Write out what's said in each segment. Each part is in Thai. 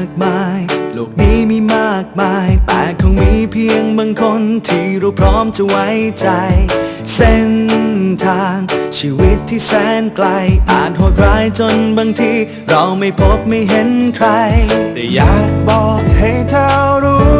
ากมาย โลกนี้มีมากมาย แต่คงมีเพียงบางคนที่เราพร้อมจะไว้ใจ เส้นทางชีวิตที่แสนไกล อาจโหดร้ายจนบางที เราไม่พบไม่เห็นใคร แต่อยากบอกให้เธอรู้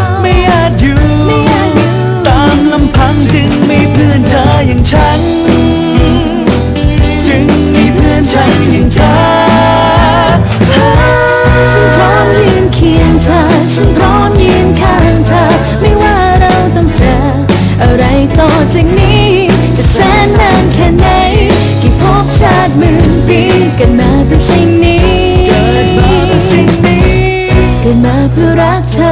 เพื่อรักเธอ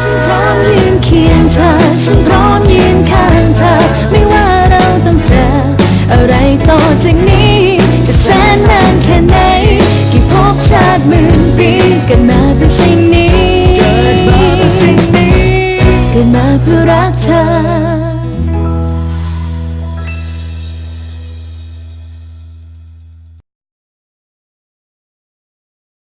ฉันพร้อมยืนเคียงเธอฉันพร้อมยืนข้างเธอ ไม่ว่าเราต้องเจอ อะไรต่อจากนี้ จะแสนนานแค่ไหน กี่ภพชาติหมื่นปีเกิดมาเพื่อสิ่งนี้เกิดมาเพื่อสิ่งนี้ เกิดมาเพื่อรักเธอ